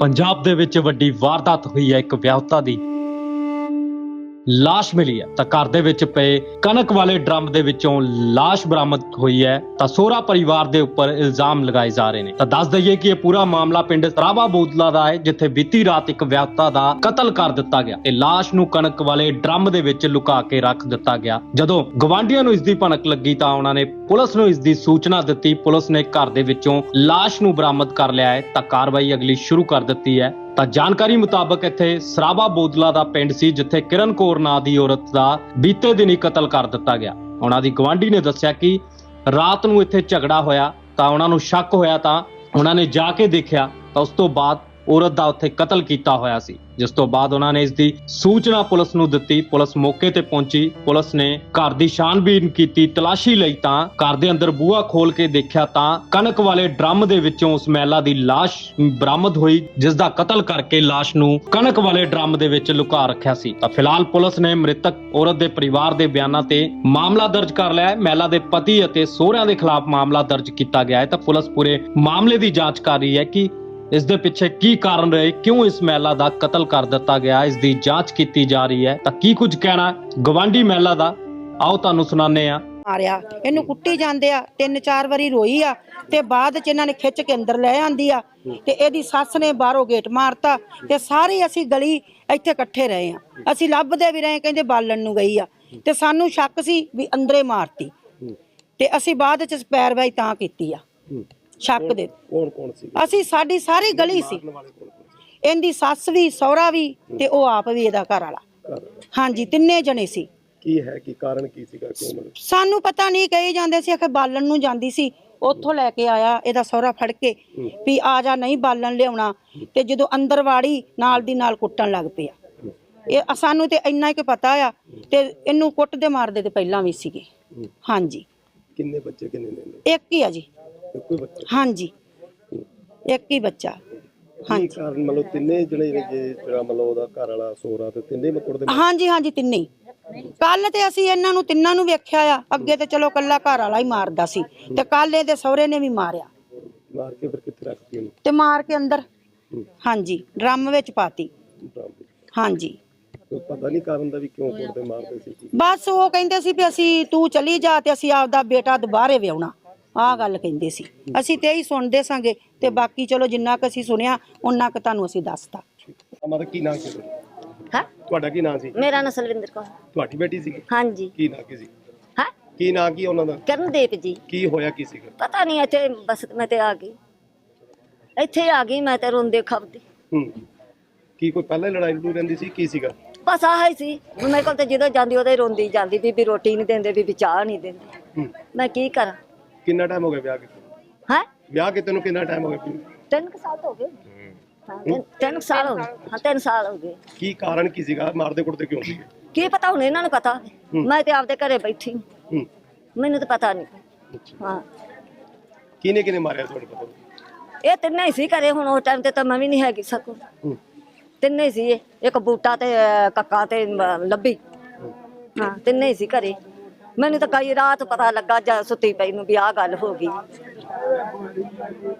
ਪੰਜਾਬ ਦੇ ਵਿੱਚ ਵੱਡੀ ਵਾਰਦਾਤ ਹੋਈ ਹੈ ਇੱਕ ਵਿਆਹੁਤਾ ਦੀ। ਲਾਸ਼ ਮਿਲੀ ਹੈ। ਤਾਂ ਘਰ ਦੇ ਵਿੱਚ ਪਏ ਕਣਕ ਵਾਲੇ ਡਰਮ ਦੇ ਵਿੱਚੋਂ ਲਾਸ਼ ਬਰਾਮਦ ਹੋਈ ਹੈ। ਤਾਂ ਸੋਹਰਾ ਪਰਿਵਾਰ ਦੇ ਉੱਪਰ ਇਲਜ਼ਾਮ ਲਗਾਏ ਜਾ ਰਹੇ ਨੇ। ਤਾਂ ਦੱਸ ਦਈਏ ਕਿ ਇਹ ਪੂਰਾ ਮਾਮਲਾ ਪਿੰਡ ਸਰਾਵਾ ਬੋਦਲਾ ਦਾ ਹੈ, ਜਿੱਥੇ ਬੀਤੀ ਰਾਤ ਇੱਕ ਵਿਅਕਤਾ ਦਾ ਕਤਲ ਕਰ ਦਿੱਤਾ ਗਿਆ। ਤੇ ਲਾਸ਼ ਨੂੰ ਕਣਕ ਵਾਲੇ ਡਰਮ ਦੇ ਵਿੱਚ ਲੁਕਾ ਕੇ ਰੱਖ ਦਿੱਤਾ ਗਿਆ। ਜਦੋਂ ਗਵਾਂਢੀਆਂ ਨੂੰ ਇਸ ਦੀ ਭਣਕ ਲੱਗੀ ਤਾਂ ਉਹਨਾਂ ਨੇ ਪੁਲਿਸ ਨੂੰ ਇਸ ਦੀ ਸੂਚਨਾ ਦਿੱਤੀ। ਪੁਲਿਸ ਨੇ ਘਰ ਦੇ ਵਿੱਚੋਂ ਲਾਸ਼ ਨੂੰ ਬਰਾਮਦ ਕਰ ਲਿਆ ਹੈ। ਤਾਂ ਕਾਰਵਾਈ ਅਗਲੀ ਸ਼ੁਰੂ ਕਰ ਦਿੱਤੀ ਹੈ। ਤਾਂ ਜਾਣਕਾਰੀ ਮੁਤਾਬਕ ਇੱਥੇ ਸਰਾਬਾ ਬੋਦਲਾ ਦਾ ਪਿੰਡ ਸੀ, ਜਿੱਥੇ ਕਿਰਨ ਕੌਰ ਨਾਂ ਦੀ ਔਰਤ ਦਾ ਬੀਤੇ ਦਿਨੀ ਕਤਲ ਕਰ ਦਿੱਤਾ ਗਿਆ। ਉਹਨਾਂ ਦੀ ਗਵਾਂਢੀ ਨੇ ਦੱਸਿਆ ਕਿ ਰਾਤ ਨੂੰ ਇੱਥੇ ਝਗੜਾ ਹੋਇਆ ਤਾਂ ਉਹਨਾਂ ਨੂੰ ਸ਼ੱਕ ਹੋਇਆ ਤਾਂ ਉਹਨਾਂ ਨੇ ਜਾ ਕੇ ਦੇਖਿਆ ਤਾਂ ਉਸ ਤੋਂ ਬਾਅਦ ਔਰਤ ਦਾ ਉੱਥੇ ਕਤਲ ਕੀਤਾ ਹੋਇਆ ਸੀ। ਜਿਸ ਤੋਂ ਬਾਅਦ ਉਹਨਾਂ ਨੇ ਇਸ ਦੀ ਸੂਚਨਾ ਪੁਲਿਸ ਨੂੰ ਦਿੱਤੀ। ਪੁਲਿਸ ਮੌਕੇ ਤੇ ਪਹੁੰਚੀ। ਪੁਲਿਸ ਨੇ ਘਰ ਦੀ ਛਾਣਬੀਨ ਕੀਤੀ। ਤਲਾਸ਼ੀ ਲਈ ਤਾਂ ਘਰ ਦੇ ਅੰਦਰ ਬੂਹਾ ਖੋਲ ਕੇ ਦੇਖਿਆ ਤਾਂ ਕਣਕ ਵਾਲੇ ਡਰਮ ਦੇ ਵਿੱਚੋਂ ਉਸ ਮਹਿਲਾ ਦੀ ਲਾਸ਼ ਬਰਾਮਦ ਹੋਈ, ਜਿਸ ਦਾ ਕਤਲ ਕਰਕੇ ਲਾਸ਼ ਨੂੰ ਕਣਕ ਵਾਲੇ ਡਰਮ ਦੇ ਵਿੱਚ ਲੁਕਾ ਰੱਖਿਆ ਸੀ। ਤਾਂ ਫਿਲਹਾਲ ਪੁਲਿਸ ਨੇ ਮ੍ਰਿਤਕ ਔਰਤ ਦੇ ਪਰਿਵਾਰ ਦੇ ਬਿਆਨਾਂ ਤੇ ਮਾਮਲਾ ਦਰਜ ਕਰ ਲਿਆ ਹੈ। ਮਹਿਲਾ ਦੇ ਪਤੀ ਅਤੇ ਸਹੁਰਿਆਂ ਦੇ ਖਿਲਾਫ ਮਾਮਲਾ ਦਰਜ ਕੀਤਾ ਗਿਆ ਹੈ। ਤਾਂ ਪੁਲਿਸ ਪੂਰੇ ਮਾਮਲੇ ਦੀ ਜਾਂਚ ਕਰ ਰਹੀ ਹੈ ਕਿ ਇਸ ਦੇ ਪਿੱਛੇ ਕੀ ਕਾਰਨ ਰਹੇ? ਕਿਉਂ ਇਸ ਮਹਿਲਾ ਦਾ ਕਤਲ ਕਰ ਦਿੱਤਾ ਗਿਆ? ਇਸ ਦੀ ਜਾਂਚ ਕੀਤੀ ਜਾ ਰਹੀ ਹੈ। ਤਾਂ ਕੀ ਕੁਝ ਕਹਿਣਾ ਗਵਾਂਢੀ ਮਹਿਲਾ ਦਾ। ਆਓ ਤੁਹਾਨੂੰ ਸੁਣਾਉਂਦੇ ਹਾਂ। ਮਾਰਿਆ। ਇਹਨੂੰ ਕੁੱਟੀ ਜਾਂਦੇ ਆ। ਤਿੰਨ ਚਾਰ ਵਾਰੀ ਰੋਈ ਆ। ਤੇ ਬਾਅਦ ਚ ਇਹਨਾਂ ਨੇ ਖਿੱਚ ਕੇ ਅੰਦਰ ਲੈ ਆਂਦੀ ਆ। ਤੇ ਇਹਦੀ ਸੱਸ ਨੇ ਬਾਹਰੋਂ ਗੇਟ ਮਾਰਤਾ। ਤੇ ਸਾਰੇ ਅਸੀਂ ਗਲੀ ਇੱਥੇ ਇਕੱਠੇ ਰਹੇ ਆ। ਅਸੀਂ ਲੱਭਦੇ ਵੀ ਰਹੇ ਕਹਿੰਦੇ ਬਾਲਣ ਨੂੰ ਗਈ ਆ। ਤੇ ਸਾਨੂੰ ਸ਼ੱਕ ਸੀ ਵੀ ਅੰਦਰੇ ਮਾਰਤੀ। ਤੇ ਅਸੀਂ ਬਾਅਦ ਚ ਪੈਰਵਾਈ ਤਾਂ ਕੀਤੀ ਆ। ਸ਼ੱਕ ਦੇ ਕੌਣ ਕੌਣ ਸੀ ਅਸੀਂ ਸਾਡੀ ਸਾਰੀ ਗਲੀ ਸੀ। ਇਹਦੀ ਸੱਸ ਵੀ ਸਹੁਰਾ ਵੀ ਤੇ ਉਹ ਆਪ ਵੀ ਇਹਦਾ ਘਰ ਵਾਲਾ ਘਰ ਹਾਂਜੀ ਤਿੰਨੇ ਜਣੇ ਸੀ। ਕੀ ਹੈ ਕੀ ਕਾਰਨ ਕੀ ਸੀਗਾ? ਕਿਉਂ ਮਤਲਬ ਸਾਨੂੰ ਪਤਾ ਨਹੀਂ ਕਹੀ ਜਾਂਦੇ ਸੀ ਕਿ ਬਾਲਣ ਨੂੰ ਜਾਂਦੀ ਸੀ। ਉੱਥੋਂ ਲੈ ਕੇ ਆਇਆ ਇਹਦਾ ਸਹੁਰਾ ਫੜ ਕੇ ਵੀ ਆ ਜਾ ਨਹੀਂ ਬਾਲਣ ਲਿਆਉਣਾ। ਤੇ ਜਦੋਂ ਅੰਦਰ ਵਾੜੀ ਨਾਲ ਦੀ ਨਾਲ ਕੁੱਟਣ ਲੱਗ ਪਿਆ। ਇਹ ਸਾਨੂੰ ਤੇ ਇੰਨਾ ਕਿ ਪਤਾ ਆ ਤੇ ਇਹਨੂੰ ਕੁੱਟਦੇ ਮਾਰਦੇ ਤੇ ਪਹਿਲਾਂ ਵੀ ਸੀਗੇ। ਹਾਂਜੀ। ਕਿੰਨੇ ਬੱਚੇ ਕਿੰਨੇ ਨੇ? ਇੱਕ ਹੀ ਆ ਜੀ। ਇੱਕੋ ਹੀ ਬੱਚੇ? ਹਾਂਜੀ। ਇੱਕ ਹੀ ਬੱਚਾ। ਕੀ ਹਾਂਜੀ। ਕਾਰਨ ਮਤਲਬ ਤਿੰਨੇ ਜਿਹੜੇ ਨੇ ਜੇ ਜਿਹੜਾ ਮਤਲਬ ਉਹਦਾ ਘਰ ਵਾਲਾ ਸੋਰਾ ਤੇ ਤਿੰਨੇ ਮਕੜ ਦੇ ਹਾਂਜੀ ਹਾਂਜੀ ਤਿੰਨੇ ਕੱਲ ਤੇ ਅਸੀਂ ਇਹਨਾਂ ਨੂੰ ਤਿੰਨਾਂ ਨੂੰ ਵੇਖਿਆ ਆ। ਅੱਗੇ ਤੇ ਚਲੋ ਕੱਲਾ ਘਰ ਵਾਲਾ ਹੀ ਮਾਰਦਾ ਸੀ। ਤੇ ਕੱਲ ਇਹਦੇ ਸਹੁਰੇ ਨੇ ਵੀ ਮਾਰਿਆ। ਮਾਰ ਕੇ ਫਿਰ ਕਿੱਥੇ ਰੱਖਤੀ ਉਹਨੂੰ? ਤੇ ਮਾਰ ਕੇ ਅੰਦਰ। ਹਾਂਜੀ ਡਰਮ ਵਿੱਚ ਪਾਤੀ। ਡਰਮ। ਹਾਂਜੀ। ਕੋਈ ਪਤਾ ਨਹੀਂ ਕਾਰਨ ਦਾ ਵੀ ਕਿਉਂ ਕੁੱਟਦੇ ਮਾਰਦੇ ਸੀ ਬਸ ਉਹ ਕਹਿੰਦੇ ਸੀ ਵੀ ਅਸੀਂ ਤੂੰ ਚਲੀ ਜਾ ਤੇ ਅਸੀਂ ਆਪਦਾ ਬੇਟਾ ਦੁਬਾਰੇ ਵਿਆਹਣਾ। ਆਹ ਗੱਲ ਕਹਿੰਦੇ ਸੀ। ਅਸੀਂ ਤੇ ਹੀ ਸੁਣਦੇ ਸਾਂਗੇ ਤੇ ਬਾਕੀ ਚਲੋ ਜਿੰਨਾ ਕੁ ਅਸੀਂ ਸੁਣਿਆ ਉਹਨਾਂ ਕੁ ਤੁਹਾਨੂੰ ਅਸੀਂ ਦੱਸਤਾ। ਮਤਲਬ ਕੀ ਨਾਂ ਸੀ ਹਾਂ? ਤੁਹਾਡਾ ਕੀ ਨਾਂ ਸੀ? ਮੇਰਾ ਨਾਂ ਸਲਵਿੰਦਰ ਕੌਰ। ਤੁਹਾਡੀ ਬੇਟੀ ਸੀ? ਹਾਂਜੀ। ਕੀ ਨਾਂ ਕੀ ਸੀ? ਹਾਂ? ਕੀ ਨਾਂ ਕੀ ਉਹਨਾਂ ਦਾ? ਕਰਨਦੀਪ ਜੀ। ਕੀ ਹੋਇਆ ਕੀ ਸੀਗਾ? ਪਤਾ ਨਹੀਂ ਇੱਥੇ ਬਸ ਮੈਂ ਤੇ ਆ ਗਈ। ਇੱਥੇ ਆ ਗਈ ਮੈਂ ਤੇ ਰੋਂਦੇ ਖਪਦੀ। ਹੂੰ। ਕੀ ਕੋਈ ਪਹਿਲਾਂ ਲੜਾਈ ਲੜੂ ਰਹਿੰਦੀ ਸੀ? ਕੀ ਸੀਗਾ? ਬਸ ਆਹ ਹੀ ਸੀ। ਹੁਣ ਮੇਰੇ ਕੋਲ ਤੇ ਜਦੋਂ ਜਾਂਦੀ ਉਹਦੇ ਰੋਂਦੀ ਜਾਂਦੀ। ਬੀਬੀ ਰੋਟੀ ਨਹੀਂ ਦਿੰਦੇ ਬੀਬੀ ਚਾਹ ਨਹੀਂ ਦਿੰਦੇ। ਮੈਂ ਕੀ ਕਰਾਂ? ਕਿੰਨਾ ਟਾਈਮ ਹੋ ਗਿਆ ਵਿਆਹ ਕੀਤੇ? ਹਾਂ? ਵਿਆਹ ਕੀਤੇ ਨੂੰ ਕਿੰਨਾ ਟਾਈਮ ਹੋ ਗਿਆ? ਤਿੰਨ ਕੁ ਸਾਲ ਹੋ ਗਏ। ਹਾਂ ਤਿੰਨ- ਤਿੰਨ ਕੁ ਸਾਲ ਹੋ ਗਏ। ਹਾਂ ਤਿੰਨ ਸਾਲ ਹੋ ਗਏ। ਕੀ ਕਾਰਨ ਕੀ ਸੀਗਾ? ਮਾਰਦੇ ਕੁੱਟਦੇ ਕਿਉਂ ਸੀਗੇ? ਕੀ ਪਤਾ ਹੁਣ ਇਹਨਾਂ ਨੂੰ ਪਤਾ। ਮੈਂ ਤੇ ਆਪਦੇ ਘਰੇ ਬੈਠੀ ਹਾਂ। ਹੂੰ। ਮੈਨੂੰ ਤਾਂ ਪਤਾ ਨਹੀਂ। ਅੱਛਾ। ਹਾਂ। ਕਿਹਨੇ ਕਿਹਨੇ ਮਾਰਿਆ ਤੁਹਾਨੂੰ ਪਤਾ ਇਹ ਤਿੰਨੇ ਹੀ ਸੀ ਘਰੇ ਹੁਣ ਉਸ ਟਾਈਮ ਤੇ ਤਾਂ ਮੈਂ ਵੀ ਨਹੀਂ ਹੈਗੀ ਸਕੂ ਹੂੰ। ਤਿੰਨੇ ਹੀ ਸੀ ਇਹ। ਇੱਕ ਬੂਟਾ ਤੇ ਅਹ, ਕੱਕਾ ਤੇ ਅਹ, ਲੱਭੀ। ਹਾਂ ਤਿੰਨੇ ਹੀ ਸੀ ਘਰੇ। ਮੈਨੂੰ ਤਾਂ ਕਈ ਰਾਤ ਪਤਾ ਲੱਗਾ ਜਦ ਸੁੱਤੀ ਪਈ ਨੂੰ ਵੀ ਆਹ ਗੱਲ ਹੋ ਗਈ।